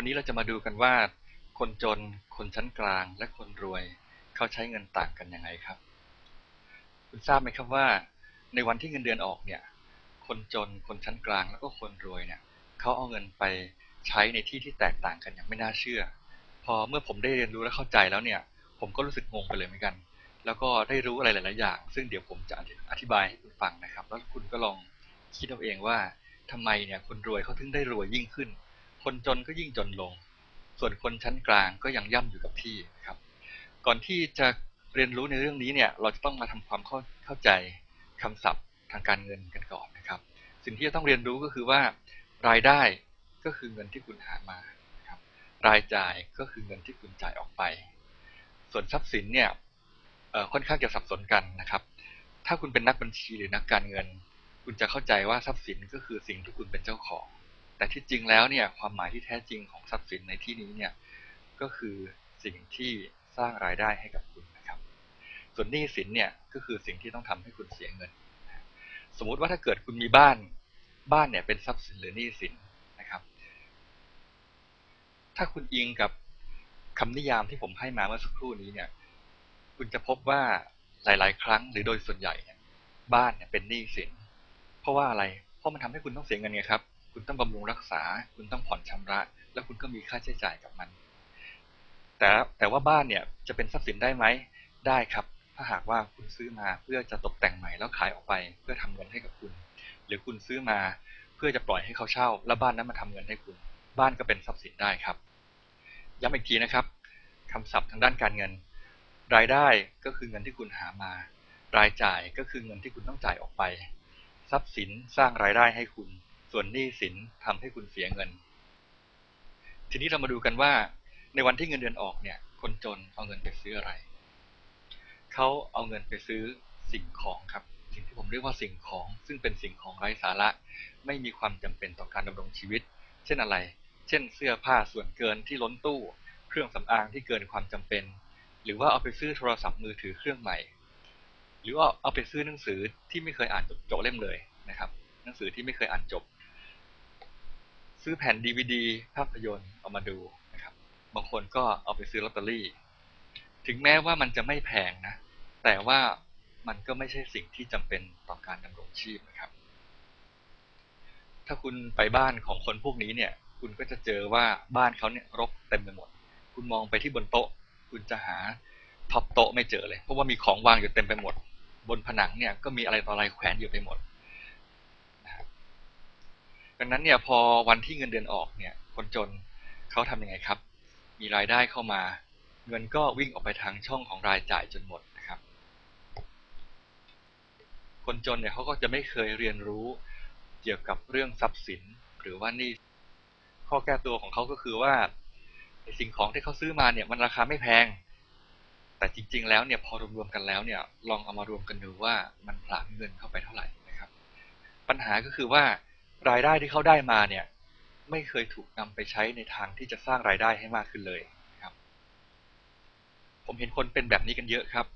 วันนี้เราจะมาดูกันว่า คนจน คนชั้นกลาง และคนรวย เขาใช้เงินต่างกันยังไงครับ คุณทราบไหมครับว่า ในวันที่เงินเดือนออกเนี่ย คนจน คนชั้นกลาง แล้วก็คนรวยเนี่ย เขาเอาเงินไปใช้ในที่ที่แตกต่างกันอย่างไม่น่าเชื่อ พอเมื่อผมได้เรียนรู้และเข้าใจแล้วเนี่ย ผมก็รู้สึกงงไปเลยเหมือนกัน แล้วก็ได้รู้อะไรหลาย ๆ อย่าง ซึ่งเดี๋ยวผมจะอธิบายให้คุณฟังนะครับ แล้วคุณก็ลองคิดเอาเองว่าทำไมเนี่ยคนรวยเขาถึงได้รวยยิ่งขึ้น คนจนก็ยิ่งจนลง ส่วนคนชั้นกลางก็ยังย่ำอยู่กับที่ครับ ก่อนที่จะเรียนรู้ในเรื่องนี้เนี่ยเราจะต้องมาทำความเข้าเข้าใจคำศัพท์ทางการเงินกันก่อนนะครับ สิ่งที่จะต้องเรียนรู้ก็คือว่ารายได้ก็คือเงินที่คุณหามาครับรายจ่ายก็คือเงินที่คุณจ่ายออกไป ส่วนทรัพย์สินเนี่ยค่อนข้างจะสับสนกันนะครับ ถ้าคุณเป็นนักบัญชีหรือนักการเงิน คุณจะเข้าใจว่าทรัพย์สินก็คือสิ่งที่คุณเป็นเจ้าของ แต่ที่จริงแล้วเนี่ยความหมายที่แท้จริงของทรัพย์สินในที่นี้เนี่ยก็คือสิ่งที่สร้างรายได้ให้กับคุณนะครับ ส่วนหนี้สินเนี่ยก็คือสิ่งที่ต้องทำให้คุณเสียเงิน สมมุติว่าถ้าเกิดคุณมีบ้านบ้านเนี่ยเป็นทรัพย์สินหรือหนี้สินนะครับ ถ้าคุณอิงกับคำนิยามที่ผมให้มาเมื่อสักครู่นี้เนี่ยคุณจะพบว่าหลาย ๆ ครั้งหรือโดยส่วนใหญ่เนี่ยบ้านเนี่ยเป็นหนี้สิน เพราะว่าอะไร เพราะมันทำให้คุณต้องเสียเงินไงครับ คุณต้องบำรุงรักษา คุณต้องผ่อนชำระ แล้วคุณก็มีค่าใช้จ่ายกับมัน แต่แต่ว่าบ้านเนี่ยจะเป็นทรัพย์สินได้ไหมได้ครับ ถ้าหากว่าคุณซื้อมาเพื่อจะตกแต่งใหม่แล้วขายออกไป เพื่อทำเงินให้กับคุณ หรือคุณซื้อมาเพื่อจะปล่อยให้เขาเช่า แล้วบ้านนั้นมาทำเงินให้คุณ บ้านก็เป็นทรัพย์สินได้ครับย้ำอีกทีนะครับคำศัพท์ทางด้านการเงิน รายได้ก็คือเงินที่คุณหามา รายจ่ายก็คือเงินที่คุณต้องจ่ายออกไป ทรัพย์สินสร้างรายได้ให้คุณ ส่วนหนี้สินทำให้คุณเสียเงิน ทีนี้เรามาดูกันว่า ในวันที่เงินเดือนออกเนี่ย คนจนเอาเงินไปซื้ออะไร เขาเอาเงินไปซื้อสิ่งของครับ สิ่งที่ผมเรียกว่าสิ่งของ ซึ่งเป็นสิ่งของไร้สาระ ไม่มีความจำเป็นต่อการดำรงชีวิต เช่นอะไร เช่น เสื้อผ้าส่วนเกินที่ล้นตู้ เครื่องสำอางที่เกินความจำเป็น หรือว่าเอาไปซื้อโทรศัพท์มือถือเครื่องใหม่ หรือว่าเอาไปซื้อหนังสือที่ไม่เคยอ่านจบจบเล่มเลยนะครับ หนังสือที่ไม่เคยอ่านจบ ซื้อแผ่นดีวดีภาพยนตร์เอามาดูนะครับ บางคนก็เอาไปซื้อลอตเตอรี่ ถึงแม้ว่ามันจะไม่แพงนะ แต่ว่ามันก็ไม่ใช่สิ่งที่จำเป็นต่อการดำรงชีพนะครับ ถ้าคุณไปบ้านของคนพวกนี้เนี่ย คุณก็จะเจอว่าบ้านเขาเนี่ยรกเต็มไปหมด คุณมองไปที่บนโต๊ะ คุณจะหาท็อปโต๊ะไม่เจอเลย เพราะว่ามีของวางอยู่เต็มไปหมด บนผนังเนี่ยก็มีอะไรต่ออะไรแขวนอยู่ไปหมด ดังนั้นเนี่ยพอวันที่เงินเดือนออกเนี่ยคนจนเขาทำยังไงครับ มีรายได้เข้ามา เงินก็วิ่งออกไปทางช่องของรายจ่ายจนหมดนะครับ คนจนเนี่ยเขาก็จะไม่เคยเรียนรู้เกี่ยวกับเรื่องทรัพย์สินหรือว่านี่ข้อแก้ตัวของเขาก็คือว่าสิ่งของที่เขาซื้อมาเนี่ยมันราคาไม่แพง แต่จริง ๆ แล้วเนี่ยพอรวมๆกันแล้วเนี่ยลองเอามารวมกันดูว่ามันผลาญเงินเข้าไปเท่าไหร่นะครับ ปัญหาก็คือว่า รายได้ที่เขาได้มาเนี่ยไม่เคยถูกนำไปใช้ในทางที่จะสร้างรายได้ให้มากขึ้นเลยครับ ผมเห็นคนเป็นแบบนี้กันเยอะครับ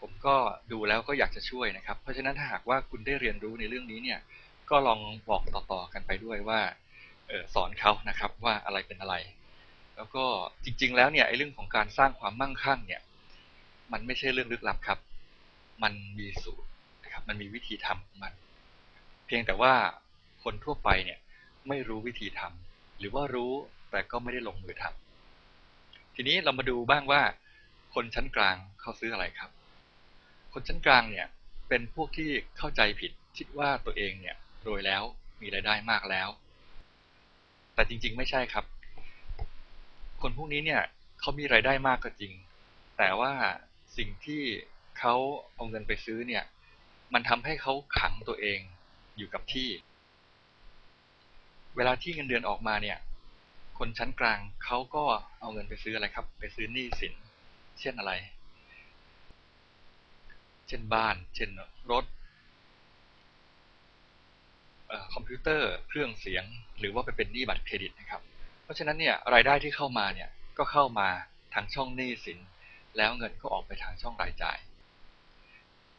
ผมก็ดูแล้วก็อยากจะช่วยนะครับ เพราะฉะนั้นถ้าหากว่าคุณได้เรียนรู้ในเรื่องนี้เนี่ยก็ลองบอกต่อๆกันไปด้วยว่าสอนเขานะครับว่าอะไรเป็นอะไร แล้วก็จริง ๆ แล้วเนี่ยไอ้เรื่องของการสร้างความมั่งคั่งเนี่ยมันไม่ใช่เรื่องลึกลับครับ มันมีสูตรนะครับมันมีวิธีทำของมัน เพียงแต่ว่า คนทั่วไปเนี่ยไม่รู้วิธีทำหรือว่ารู้แต่ก็ไม่ได้ลงมือทำทีนี้เรามาดูบ้างว่า คนชั้นกลางเขาซื้ออะไรครับ คนชั้นกลางเนี่ยเป็นพวกที่เข้าใจผิดคิดว่าตัวเองเนี่ยรวยแล้วมีรายได้มากแล้ว แต่จริงๆไม่ใช่ครับ คนพวกนี้เนี่ยเขามีรายได้มากก็จริง แต่ว่าสิ่งที่เขาเอาเงินไปซื้อเนี่ย มันทำให้เขาขังตัวเองอยู่กับที่ เวลาที่เงินเดือนออกมาเนี่ย คนชั้นกลางเขาก็เอาเงินไปซื้ออะไรครับ ไปซื้อหนี้สิน เช่นอะไร เช่นบ้าน เช่นรถคอมพิวเตอร์เครื่องเสียง หรือว่าไปเป็นหนี้บัตรเครดิตนะครับ เพราะฉะนั้นเนี่ยรายได้ที่เข้ามาเนี่ยก็เข้ามาทางช่องหนี้สิน แล้วเงินก็ออกไปทางช่องรายจ่าย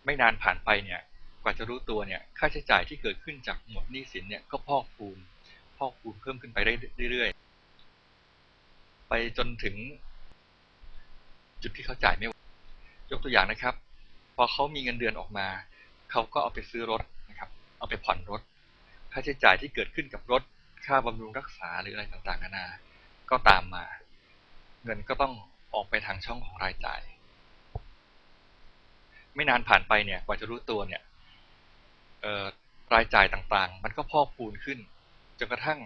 ไม่นานผ่านไปเนี่ยกว่าจะรู้ตัวเนี่ยค่าใช้จ่ายที่เกิดขึ้นจากหมวดหนี้สินเนี่ยก็พอกพูน พอกพูนเพิ่มขึ้นไปเรื่อยๆ ไปจนถึง จุดที่เขาจ่ายไม่ยกตัวอย่างนะครับ พอเขามีเงินเดือนออกมา เขาก็เอาไปซื้อรถนะครับ เอาไปผ่อนรถ ค่าใช้จ่ายที่เกิดขึ้นกับรถ ค่าบำรุงรักษาหรืออะไรต่างๆนานา ก็ตามมา เงินก็ต้องออกไปทางช่องของรายจ่าย ไม่นานผ่านไปเนี่ย กว่าจะรู้ตัวเนี่ยรายจ่ายต่างๆ มันก็พอกพูนขึ้น จนกระทั่ง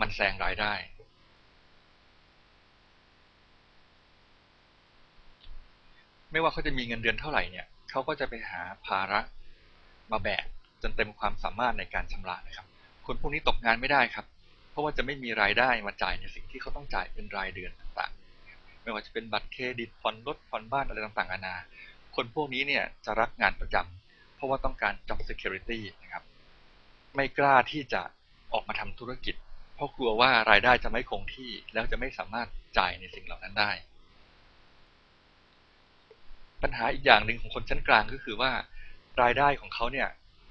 มันแซงรายได้ไม่ว่าเขาจะมีเงินเดือนเท่าไหร่เนี่ย เขาก็จะไปหาภาระมาแบกจนเต็มความสามารถในการชำระนะครับ คนพวกนี้ตกงานไม่ได้ครับ เพราะว่าจะไม่มีรายได้มาจ่ายในสิ่งที่เขาต้องจ่ายเป็นรายเดือนต่างๆ ไม่ว่าจะเป็นบัตรเครดิตผ่อนรถผ่อนบ้านอะไรต่างๆนานา คนพวกนี้เนี่ยจะรักงานประจำเพราะว่าต้องการ job security นะครับ ไม่กล้าที่จะ ออกมาทำธุรกิจ เพราะกลัวว่ารายได้จะไม่คงที่แล้วจะไม่สามารถจ่ายในสิ่งเหล่านั้นได้ ปัญหาอีกอย่างหนึ่งของคนชั้นกลางก็คือว่ารายได้ของเขาเนี่ย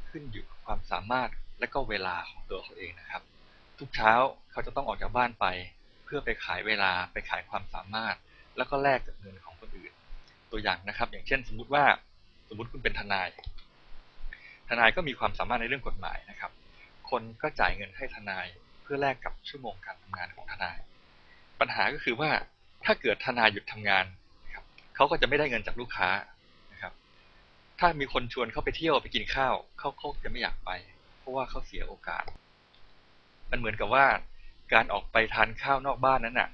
ขึ้นอยู่กับความสามารถและก็เวลาของตัวเขาเองนะครับ ทุกเช้าเขาจะต้องออกจากบ้านไป เพื่อไปขายเวลาไปขายความสามารถ แล้วก็แลกกับเงินของคนอื่น ตัวอย่างนะครับ อย่างเช่น สมมุติว่าสมมติคุณเป็นทนาย ทนายก็มีความสามารถในเรื่องกฎหมายนะครับ คนก็จ่ายเงินให้ทนายเพื่อแลกกับชั่วโมงการทำงานของทนาย ปัญหาก็คือว่าถ้าเกิดทนายหยุดทำงานนะครับเขาก็จะไม่ได้เงินจากลูกค้านะครับ ถ้ามีคนชวนเขาไปเที่ยวไปกินข้าวเขาเขาจะไม่อยากไป เพราะว่าเขาเสียโอกาส มันเหมือนกับว่าการออกไปทานข้าวนอกบ้านนั้นน่ะ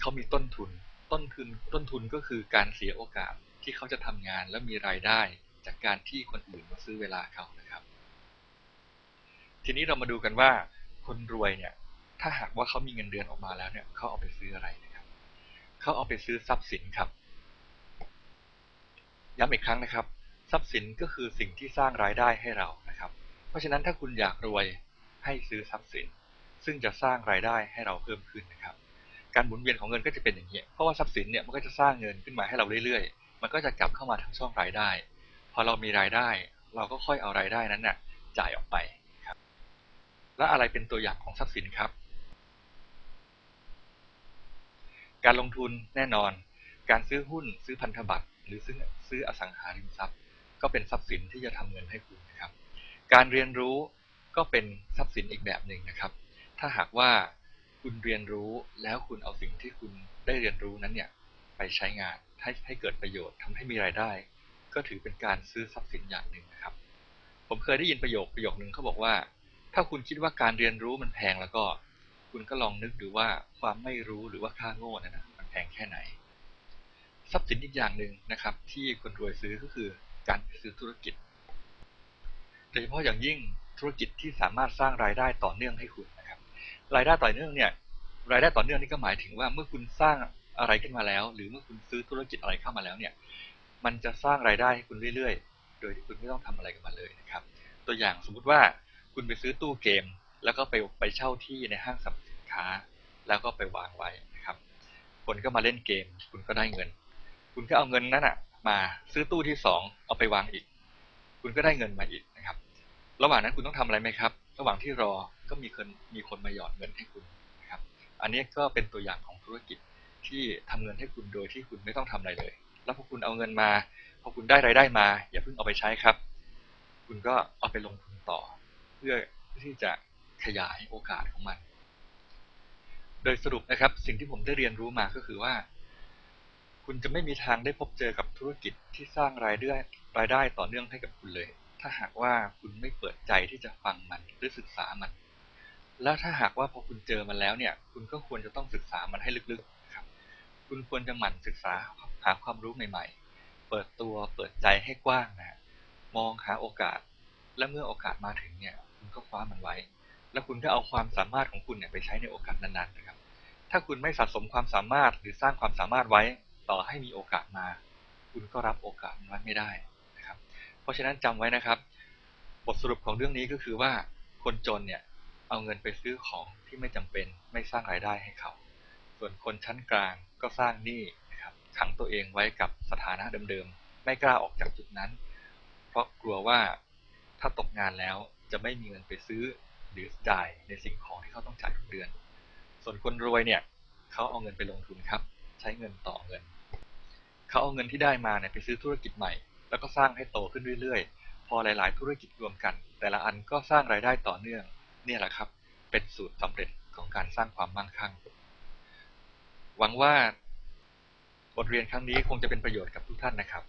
เขามีต้นทุน ต้นทุน ต้นทุนก็คือการเสียโอกาสที่เขาจะทำงานแล้วมีรายได้จากการที่คนอื่นมาซื้อเวลาเขานะครับ ทีนี้เรามาดูกันว่าคนรวยเนี่ย ถ้าหากว่าเขามีเงินเดือนออกมาแล้วเนี่ยเขาเอาไปซื้ออะไรนะครับเขาเอาไปซื้อทรัพย์สินครับ ย้ำอีกครั้งนะครับ ทรัพย์สินก็คือสิ่งที่สร้างรายได้ให้เรานะครับ เพราะฉะนั้นถ้าคุณอยากรวยให้ซื้อทรัพย์สิน ซึ่งจะสร้างรายได้ให้เราเพิ่มขึ้นนะครับ การหมุนเวียนของเงินก็จะเป็นอย่างนี้เพราะว่าทรัพย์สินเนี่ยมันก็จะสร้างเงินขึ้นมาให้เราเรื่อยๆ มันก็จะกลับเข้ามาทางช่องรายได้ พอเรามีรายได้ เราก็ค่อยเอารายได้นั้นน่ะจ่ายออกไป และอะไรเป็นตัวอย่างของทรัพย์สินครับ การลงทุนแน่นอน การซื้อหุ้น ซื้อพันธบัตร หรือซื้อซื้ออสังหาริมทรัพย์ ก็เป็นทรัพย์สินที่จะทำเงินให้คุณนะครับ การเรียนรู้ก็เป็นทรัพย์สินอีกแบบหนึ่งนะครับ ถ้าหากว่าคุณเรียนรู้แล้วคุณเอาสิ่งที่คุณได้เรียนรู้นั้นเนี่ยไปใช้งานให้ให้เกิดประโยชน์ทำให้มีรายได้ ก็ถือเป็นการซื้อทรัพย์สินอย่างหนึ่งนะครับ ผมเคยได้ยินประโยคประโยคนึงเขาบอกว่า ถ้าคุณคิดว่าการเรียนรู้มันแพงแล้วก็ คุณก็ลองนึกดูว่าความไม่รู้หรือว่าค่าโง่นั่นนะมันแพงแค่ไหน ทรัพย์สินอีกอย่างหนึ่งนะครับ ที่คนรวยซื้อก็คือการซื้อธุรกิจโดยเฉพาะอย่างยิ่งธุรกิจที่สามารถสร้างรายได้ต่อเนื่องให้คุณนะครับ รายได้ต่อเนื่องเนี่ย รายได้ต่อเนื่องนี่ก็หมายถึงว่าเมื่อคุณสร้างอะไรขึ้นมาแล้ว หรือเมื่อคุณซื้อธุรกิจอะไรเข้ามาแล้วเนี่ย มันจะสร้างรายได้ให้คุณเรื่อยๆ โดยที่คุณไม่ต้องทำอะไรกับมันเลยนะครับ ตัวอย่างสมมุติว่า คุณไปซื้อตู้เกม แล้วก็ไปไปเช่าที่ในห้างสรรพสินค้า แล้วก็ไปวางไว้นะครับ คนก็มาเล่นเกม คุณก็ได้เงิน คุณก็เอาเงินนั้นอะมาซื้อตู้ที่สองเอาไปวางอีก คุณก็ได้เงินมาอีกนะครับ ระหว่างนั้นคุณต้องทำอะไรไหมครับ ระหว่างที่รอก็มีคนมีคนมาหยอดเงินให้คุณนะครับ อันนี้ก็เป็นตัวอย่างของธุรกิจที่ทำเงินให้คุณโดยที่คุณไม่ต้องทำอะไรเลย แล้วพอคุณเอาเงินมาพอคุณได้รายได้มา อย่าเพิ่งเอาไปใช้ครับ คุณก็เอาไปลงทุนต่อ พื่อที่จะขยายโอกาสของมัน โดยสรุปนะครับสิ่งที่ผมได้เรียนรู้มาก็คือว่า คุณจะไม่มีทางได้พบเจอกับธุรกิจที่สร้างรายได้รายได้ต่อเนื่องให้กับคุณเลย ถ้าหากว่าคุณไม่เปิดใจที่จะฟังมันหรือศึกษามัน แล้วถ้าหากว่าพอคุณเจอมันแล้วเนี่ย คุณก็ควรจะต้องศึกษามันให้ลึกๆครับ คุณควรจะหมั่นศึกษาหาความรู้ใหม่ ๆ เปิดตัวเปิดใจให้กว้างนะมองหาโอกาสและเมื่อโอกาสมาถึงเนี่ย คุณก็คว้ามันไว้ แล้วคุณก็เอาความสามารถของคุณเนี่ยไปใช้ในโอกาสนั้นๆนะครับ ถ้าคุณไม่สะสมความสามารถหรือสร้างความสามารถไว้ต่อให้มีโอกาสมา คุณก็รับโอกาสนั้นไม่ได้นะครับ เพราะฉะนั้นจำไว้นะครับ บทสรุปของเรื่องนี้ก็คือว่าคนจนเนี่ยเอาเงินไปซื้อของที่ไม่จำเป็นไม่สร้างรายได้ให้เขา ส่วนคนชั้นกลางก็สร้างหนี้นะครับขังตัวเองไว้กับสถานะเดิมๆ ไม่กล้าออกจากจุดนั้น เพราะกลัวว่าถ้าตกงานแล้ว จะไม่มีเงินไปซื้อหรือจ่ายในสิ่งของที่เขาต้องจ่ายทุกเดือน ส่วนคนรวยเนี่ยเขาเอาเงินไปลงทุนครับ ใช้เงินต่อเงิน เขาเอาเงินที่ได้มาเนี่ยไปซื้อธุรกิจใหม่ แล้วก็สร้างให้โตขึ้นเรื่อยๆ พอหลาย ๆ ธุรกิจรวมกัน แต่ละอันก็สร้างรายได้ต่อเนื่อง เนี่ยแหละครับ เป็นสูตรสำเร็จของการสร้างความมั่งคั่ง หวังว่าบทเรียนครั้งนี้คงจะเป็นประโยชน์กับทุกท่านนะครับ